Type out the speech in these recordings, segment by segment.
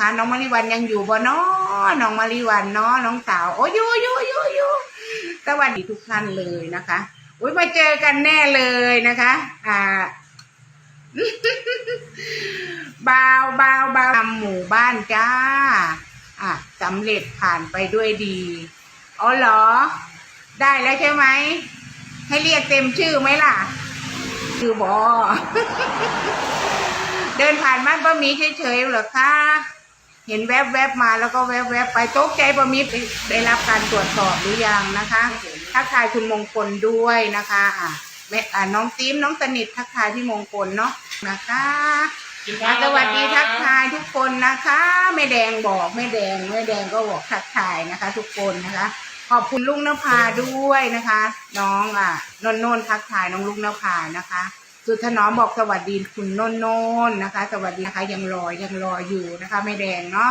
นะคะ น้องมาริวันยังอยู่บ่เนาะน้องมาริวันเนาะน้องสาวโอ้ยอยู่อยู่อยู่อยู่สวัสดีทุกท่านเลยนะคะอุ้ยมาเจอกันแน่เลยนะคะ อ่าบาวบาวบาวทำหมู่บ้านจ้า อะสำเร็จผ่านไปด้วยดีอ๋อเหรอ ได้แล้วใช่ไหม ให้เรียกเต็มชื่อไหมล่ะชื่อบอเดินผ่านบ้านป้ามีเฉยๆเหรอคะ เห็นแวบๆมาแล้วก็แวบๆไปตกใจป้าหมีได้รับการตรวจสอบหรือยังนะคะทักทายคุณมงคลด้วยนะคะอะแม่อะน้องติ๊มน้องสนิททักทายพี่มงคลเนาะนะคะอะสวัสดีทักทายทุกคนนะคะแม่แดงบอกแม่แดงแม่แดงก็บอกทักทายนะคะ ทุกคนนะคะ ขอบคุณลุงนภาด้วยนะคะ น้องอะนนนนทักทายน้องลุงนภานะคะ สุดถนอมบอกสวัสดีคุณนนนนนะคะ สวัสดีนะคะยังรอยังรออยู่นะคะแม่แดงเนาะ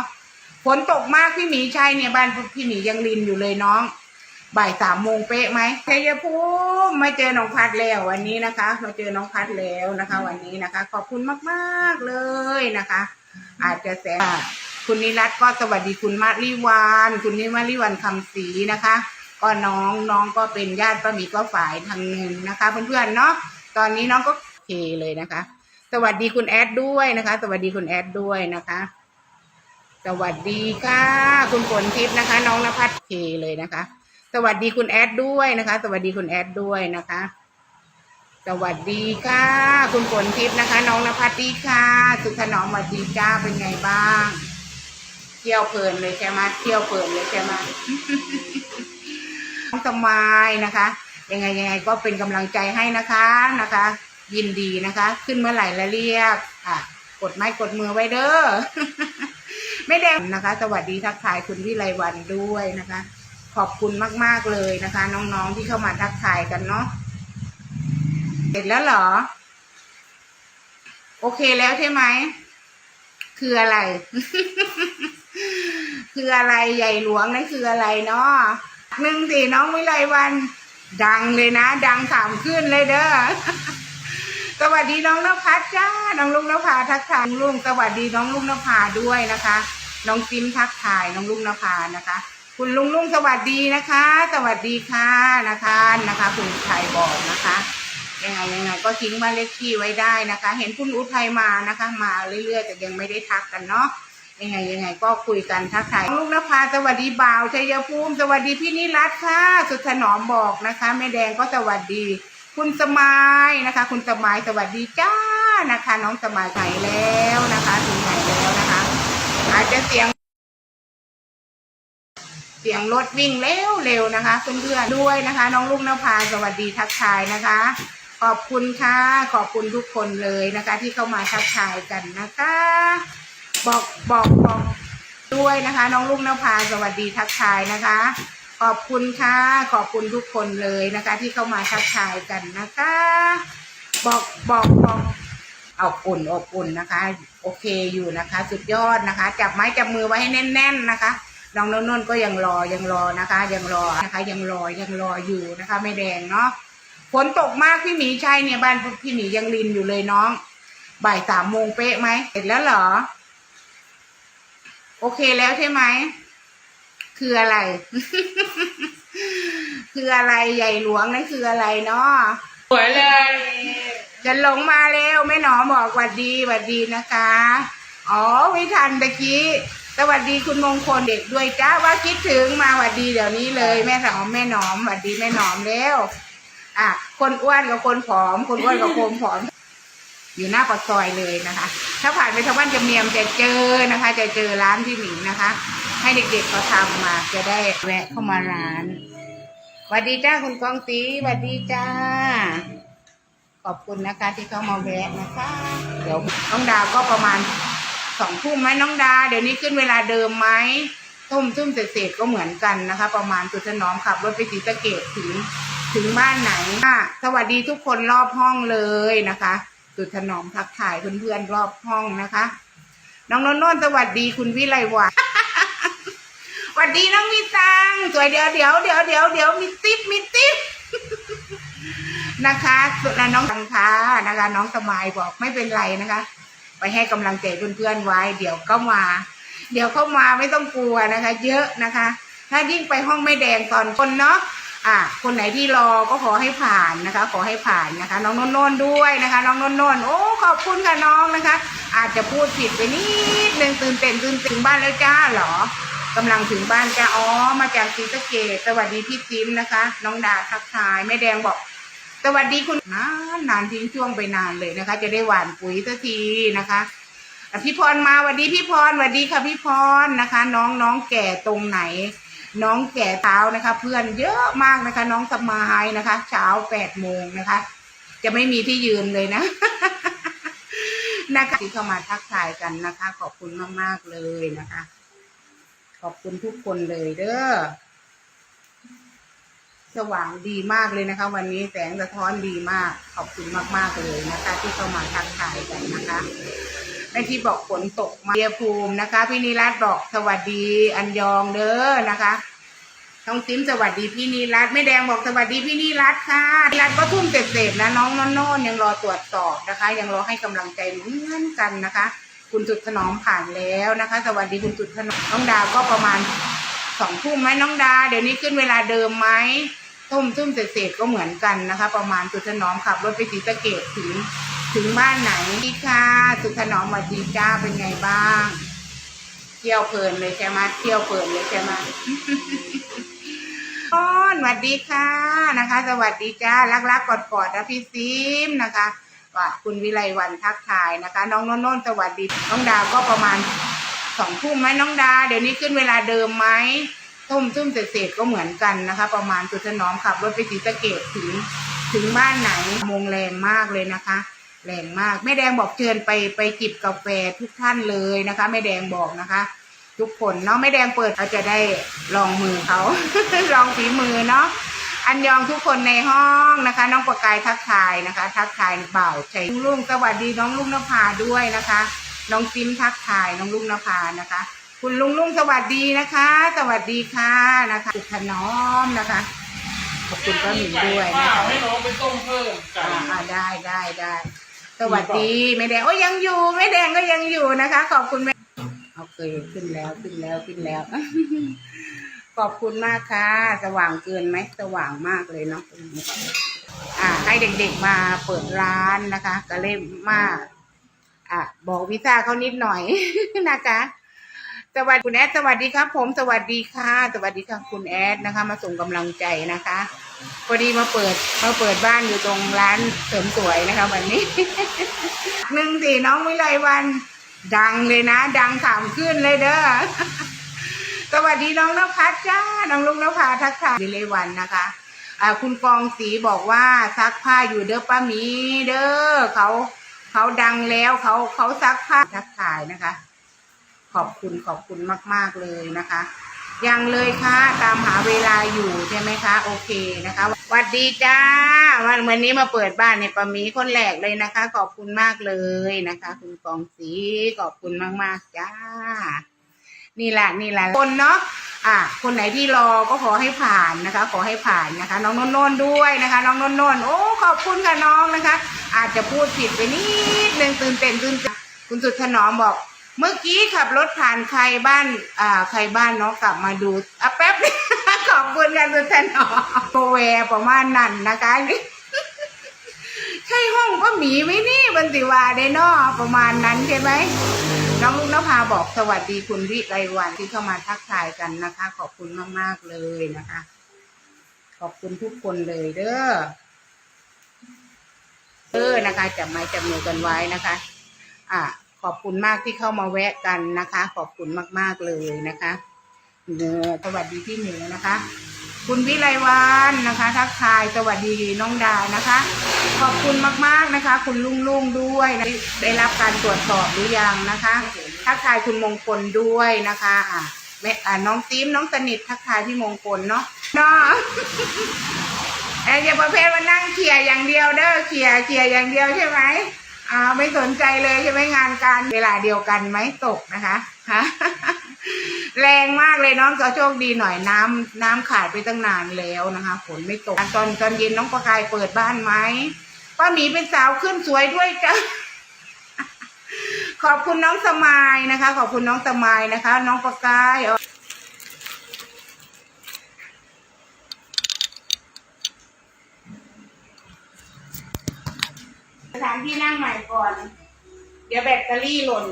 ฝนตกมากพี่หมีใช่เนี่ยบ้านพี่หมียังรินอยู่เลยน้อง บ่ายสามโมงเป๊ะไหมชัยภูมิมาเจอน้องพัดแล้ววันนี้นะคะ มาเจอน้องพัดแล้วนะคะ วันนี้นะคะ ขอบคุณมากๆเลยนะคะ อาจจะแสงคุณนิรัตน์ก็สวัสดีคุณมาริวานคุณนิมาริวันคำศรีนะคะ ก็น้องน้องก็เป็นญาติป้าหมีก็ฝ่ายทางหนึ่งนะคะ เพื่อนๆเนาะ ตอนนี้น้องก็โอเคเลยนะคะ สวัสดีคุณแอดด้วยนะคะ สวัสดีคุณแอดด้วยนะคะ สวัสดีค่ะ คุณฝนทิพย์นะคะ น้องนภัสโอเคเลยนะคะ สวัสดีคุณแอดด้วยนะคะ สวัสดีคุณแอดด้วยนะคะ สวัสดีค่ะ คุณฝนทิพย์นะคะ น้องนภัสดีค่ะ สุขนอมสวัสดีจ้าเป็นไงบ้างเที่ยวเพลินเลยใช่ไหมเที่ยวเพลินเลยใช่ไหมน้องสมายนะคะ ยังไงยังไงก็เป็นกำลังใจให้นะคะนะคะ ยินดีนะคะ ขึ้นเมื่อไหร่แล้วเรียกอะกดไม้กดมือไว้เด้อไม่แดงนะคะ สวัสดีทักทายคุณวิไลวันด้วยนะคะ ขอบคุณมาก ๆ เลยนะคะ น้องๆที่เข้ามาทักทายกันเนาะเสร็จแล้วเหรอ โอเคแล้วใช่ไหมคืออะไร คืออะไรใหญ่หลวงนั่นคืออะไรเนาะหนึ่งสิน้องวิไลวัน ดังเลยนะ ดังสามขึ้นเลยเด้อสวัสดีน้องนภัสจ้า น้องลุงนภาทักทายลุงสวัสดีน้องลุงนภาด้วยนะคะ น้องซิมทักทายน้องลุงนภานะคะ คุณลุงลุงสวัสดีนะคะ สวัสดีค่ะนะคะนะคะ คุณชัยบอกนะคะยังไงยังไงก็ทิ้งบ้านเลขที่ไว้ได้นะคะ เห็นคุณอุทัยมานะคะ มาเรื่อยๆแต่ยังไม่ได้ทักกันเนาะ ยังไงยังไงก็คุยกันทักทายน้องลุงนภาสวัสดีบ่าวชัยภูมิ สวัสดีพี่นิรัตค่ะ สุดถนอมบอกนะคะแม่แดงก็สวัสดี คุณสมายนะคะ คุณสมายสวัสดีจ้านะคะ น้องสมายไหนแล้วนะคะถึงไหนแล้วนะคะ อาจจะเสียง เสียงรถวิ่งเร็วเร็วๆนะคะเพื่อนๆด้วยนะคะ น้องลูกนภาสวัสดีทักทายนะคะขอบคุณค่ะ ขอบคุณทุกคนเลยนะคะ ที่เข้ามาทักทายกันนะคะ บอกบอกบอกด้วยนะคะ น้องลูกนภาสวัสดีทักทายนะคะ ขอบคุณค่ะ ขอบคุณทุกคนเลยนะคะ ที่เข้ามาทักทายกันนะคะ บอกบอกบอกเอาอุ่นอบอุ่นนะคะ โอเคอยู่นะคะ สุดยอดนะคะ จับไม้จับมือไว้ให้แน่น ๆนะคะน้องนนนก็ยังรอยังรอนะคะ ยังรอนะคะ ยังรอยังรออยู่นะคะ ไม่แดงเนาะฝนตกมากพี่หมีใช่เนี่ยบ้านพี่หมียังรินอยู่เลยน้อง บ่ายสามโมงเป๊ะไหมเสร็จแล้วเหรอ โอเคแล้วใช่ไหม คืออะไร คืออะไรใหญ่หลวงนั่นคืออะไรเนาะสวยเลยจะลงมาเร็วแม่หนอมบอกหวัดดีหวัดดีนะคะ อ๋อไม่ทันตะกี้สวัสดีคุณมงคลเด็กด้วยจ้าว่าคิดถึงมาหวัดดีเดี๋ยวนี้เลย แม่หนอมแม่หนอมหวัดดีแม่หนอมแล้ว อะ คนอ้วนกับคนผอม คนอ้วนกับคนผอม อยู่หน้าปากซอยเลยนะคะ ถ้าผ่านไปทางบ้านจำเนียมจะเจอนะคะ จะเจอร้านที่หมิงนะคะ ให้เด็กๆเขาทำมาจะได้แวะเข้ามาร้านหวัดดีจ้าคุณกองตีหวัดดีจ้า ขอบคุณนะคะที่เข้ามาแวะนะคะ เดี๋ยวน้องดาวก็ประมาณสองทุ่มไหมน้องดา เดี๋ยวนี้ขึ้นเวลาเดิมไหมทุ่มทุ่มเศษๆก็เหมือนกันนะคะ ประมาณจุดถนอมขับรถไปศรีสะเกดถึงถึงบ้านไหนสวัสดีทุกคนรอบห้องเลยนะคะุถนอมทักทายเพื่อนๆรอบห้องนะคะ น้องนนท์นสวัสดีคุณวิไลวันสวัสดีน้องมีตังสวยเดี๋ยวเดี๋ยวเดี๋ยวเดี๋ยวเดี๋ยวมีติ๊บมีติ๊บนะคะสุดน้องตังค้านะคะ น้องสมายบอกไม่เป็นไรนะคะ ไปให้กำลังใจเพื่อนๆไว้ เดี๋ยวก็มา เดี๋ยวเข้ามาไม่ต้องกลัวนะคะ เยอะนะคะ ถ้ายิ่งไปห้องไม่แดงตอนคนเนาะ อะคนไหนที่รอก็ขอให้ผ่านนะคะ ขอให้ผ่านนะคะ น้องนนนด้วยนะคะ น้องนนนโอ้ขอบคุณค่ะน้องนะคะ อาจจะพูดผิดไปนิดนึงตื่นเต้นตื่นถึงบ้านแล้วจ้าเหรอกำลังถึงบ้านจ้าอ๋อมาจากศรีสะเกดสวัสดีพี่ซิมนะคะ น้องดาทักทายแม่แดงบอก สวัสดีคุณนานนานทิ้งช่วงไปนานเลยนะคะ จะได้หวานปุ๋ยสักทีนะคะอะพี่พรมาสวัสดีพี่พรสวัสดีค่ะพี่พรนะคะ น้องน้องแก่ตรงไหน น้องแก่เท้านะคะ เพื่อนเยอะมากนะคะ น้องสมายนะคะ เช้าแปดโมงนะคะ จะไม่มีที่ยืนเลยนะนะคะที่เข้ามาทักทายกันนะคะ ขอบคุณมากๆเลยนะคะ ขอบคุณทุกคนเลยเด้อสว่างดีมากเลยนะคะ วันนี้แสงสะท้อนดีมาก ขอบคุณมากๆเลยนะคะ ที่เข้ามาทักทายกันนะคะ แม่ที่บอกฝนตกมาเบียภูมินะคะ พี่นิรัตน์บอกสวัสดีอันยองเด้อนะคะน้องซิมสวัสดีพี่นิรัตน์แม่แดงบอกสวัสดีพี่นิรัตน์ค่ะนิรัตน์ก็ทุ่มเสร็จๆนะน้องนนท์ยังรอตรวจสอบนะคะ ยังรอให้กำลังใจเหมือนกันนะคะ คุณจุดถนอมผ่านแล้วนะคะ สวัสดีคุณจุดถนอมน้องดาวก็ประมาณสองทุ่มไหมน้องดา เดี๋ยวนี้ขึ้นเวลาเดิมไหมทุ่มทุ่มเศษๆก็เหมือนกันนะคะ ประมาณสุดถนอมขับรถไปศรีสะเกดถึง ถึงบ้านไหนดีค่ะสุดถนอมสวัสดีจ้าเป็นไงบ้างเที่ยวเพลินเลยใช่ไหมเที่ยวเพลินเลยใช่ไหมอ้อนสวัสดีค่ะนะคะ สวัสดีจ้ารักๆกอดๆนะพี่ซิมนะคะว่าคุณวิไลวันทักทายนะคะ น้องโนนนท์สวัสดีน้องดาวก็ประมาณสองทุ่มไหมน้องดา เดี๋ยวนี้ขึ้นเวลาเดิมไหมทุ่มทุ่มเศษๆก็เหมือนกันนะคะ ประมาณสุดถนอมขับรถไปศรีสะเกดถึงถึงบ้านไหนมงแรงมากเลยนะคะ แรงมากแม่แดงบอกเชิญไปไปจิบกาแฟทุกท่านเลยนะคะแม่แดงบอกนะคะ ทุกคนเนาะแม่แดงเปิดเราจะได้ลองมือเขา ลองฝีมือเนาะอันยองทุกคนในห้องนะคะ น้องประกายทักทายนะคะ ทักทายเบ่าวชัยลุงสวัสดีน้องลุงนภาด้วยนะคะ น้องซิมทักทายน้องลุงนภานะคะ คุณลุงลุงสวัสดีนะคะ สวัสดีค่ะนะคะสุขน้อมนะคะขอบคุณป้าหมีด้วยป้านะคะให้น้องไปต้มเพิ่มไก่อ่าอ่าได้ได้ได้ สวัสดีแม่แดงโอ้ยยังอยู่แม่แดงก็ยังอยู่นะคะ ขอบคุณแม่โอเคขึ้นแล้วขึ้นแล้วขึ้นแล้ว ขอบคุณมากค่ะ สว่างเกินไหมสว่างมากเลยเนาะอ่า ให้เด็กๆมาเปิดร้านนะคะก็เล่มมาก อะบอกวิซ่าเขานิดหน่อยนะคะ สวัสดีคุณแอดสวัสดีครับ ผมสวัสดีค่ะ สวัสดีค่ะคุณแอดนะคะ มาส่งกำลังใจนะคะ พอดีมาเปิดมาเปิดบ้านอยู่ตรงร้านเสริมสวยนะคะวันนี้ หนึ่งสี่น้องวิไลวัน ดังเลยนะ ดังขามขึ้นเลยเด้อสวัสดีน้องนภัสจ้า น้องลุงนภาทักทายวิไลวันนะคะอ่าคุณกองสีบอกว่าซักผ้าอยู่เด้อป้ามีเด้อเขาเขาดังแล้วเขาเขาซักผ้าทักทายนะคะ ขอบคุณขอบคุณมาก ๆเลยนะคะ ยังเลยค่ะตามหาเวลาอยู่ใช่ไหมคะ โอเคนะคะสวัสดีจ้าวันวันนี้มาเปิดบ้านในปามีคนแรกเลยนะคะ ขอบคุณมากเลยนะคะ คุณกองสีขอบคุณมากๆจ้า นี่แหละนี่แหละคนเนาะอะคนไหนที่รอก็ขอให้ผ่านนะคะ ขอให้ผ่านนะคะ น้องนนนด้วยนะคะ น้องนนนโอ้ขอบคุณค่ะน้องนะคะ อาจจะพูดผิดไปนิดนึงตื่นเต้นตื่นเต้นคุณสุดถนอมบอก เมื่อกี้ขับรถผ่านใครบ้านอ่าใครบ้านเนาะกลับมาดูอะแป๊บ ขอบคุณกันสุดถนอมโปรแวร์ประมาณนั้นนะคะใช่ห้องป้าหมีไหมนี่บันติวาได้เนอประมาณนั้นใช่ไหมน้องลูกนภาบอกสวัสดีคุณวิไรวันที่เข้ามาทักทายกันนะคะ ขอบคุณมากๆเลยนะคะ ขอบคุณทุกคนเลยเด้อเออนะคะจับไม้จับมือกันไว้นะคะ อะ ขอบคุณมากที่เข้ามาแวะกันนะคะ ขอบคุณมากๆเลยนะคะเนอสวัสดีพี่หมูนะคะ คุณวิไลวันนะคะ ทักทายสวัสดีน้องดานะคะ ขอบคุณมากๆนะคะ คุณลุงลุงด้วยนะได้รับการตรวจสอบหรือยังนะคะ ทักทายคุณมงคลด้วยนะคะอะแม่อ่าน้องซิมน้องสนิททักทายพี่มงคลเนาะเนาะไอ้อย่าประเภทมานั่งเขี่ยอย่างเดียวเด้อเขี่ยเขี่ยอย่างเดียวใช่ไหม อ้าวไม่สนใจเลยใช่ไหมงานการเวลาเดียวกันไหมตกนะคะฮะแรงมากเลยน้องก็โชคดีหน่อยน้ำ น้ำขาดไปตั้งนานแล้วนะคะฝนไม่ตกตอนตอนเย็นน้องประกายเปิดบ้านไหมป้าหมีเป็นสาวขึ้นสวยด้วยจ้ะขอบคุณน้องสมายนะคะ ขอบคุณน้องสมายนะคะ น้องประกาย ที่นั่งใหม่ก่อน เดี๋ยวแบตเตอรี่หล่น